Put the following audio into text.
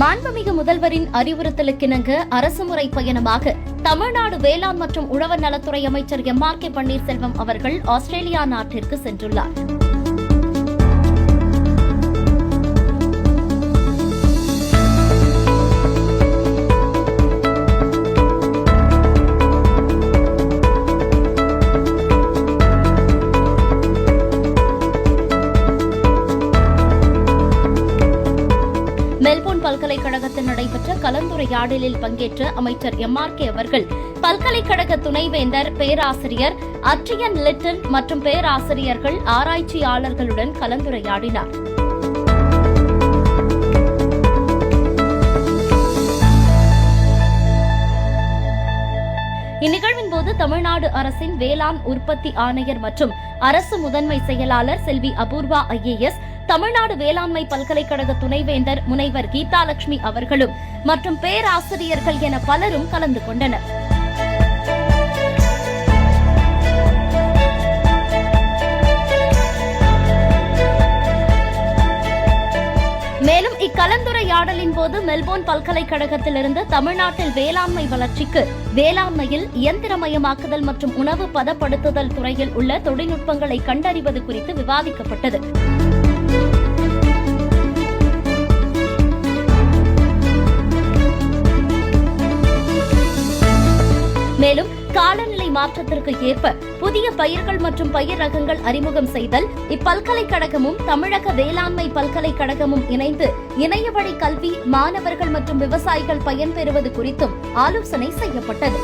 மாண்புமிகு முதல்வரின் அறிவுறுத்தலுக்கிணங்க அரசுமுறை பயணமாக தமிழ்நாடு வேளாண் மற்றும் உழவர் நலத்துறை அமைச்சர் எம் ஆர் கே பன்னீர்செல்வம் அவர்கள் ஆஸ்திரேலியா நாட்டிற்கு சென்றுள்ளார். மெல்போர்ன் பல்கலைக்கழகத்தில் நடைபெற்ற கலந்துரையாடலில் பங்கேற்ற அமைச்சர் எம் ஆர் கே அவர்கள் பல்கலைக்கழக துணைவேந்தர் பேராசிரியர் அட்ரியன் லிட்டன் மற்றும் பேராசிரியர்கள் ஆராய்ச்சியாளர்களுடன் கலந்துரையாடினார். இந்நிகழ்வின் போது தமிழ்நாடு அரசின் வேளாண் உற்பத்தி ஆணையர் மற்றும் அரசு முதன்மை செயலாளர் செல்வி அபூர்வா ஐஏஎஸ் தமிழ்நாடு வேளாண்மை பல்கலைக்கழக துணைவேந்தர் முனைவர் கீதாலட்சுமி அவர்களும் மற்றும் பேராசிரியர்கள் என பலரும் கலந்து கொண்டனர். மேலும் இக்கலந்துரையாடலின் போது மெல்போர்ன் பல்கலைக்கழகத்திலிருந்து தமிழ்நாட்டில் வேளாண்மை வளர்ச்சிக்கு வேளாண்மையில் இயந்திரமயமாக்குதல் மற்றும் உணவு பதப்படுத்துதல் துறையில் உள்ள தொழில்நுட்பங்களை கண்டறிவது குறித்து விவாதிக்கப்பட்டது. காலநிலை மாற்றத்திற்கு ஏற்ப புதிய பயிர்கள் மற்றும் பயிர் ரகங்கள் அறிமுகம் செய்தல் இப்பல்கலைக்கழகமும் தமிழக வேளாண்மை பல்கலைக்கழகமும் இணைந்து இணையவழி கல்வி மாணவர்கள் மற்றும் விவசாயிகள் பயன்பெறுவது குறித்தும் ஆலோசனை செய்யப்பட்டது.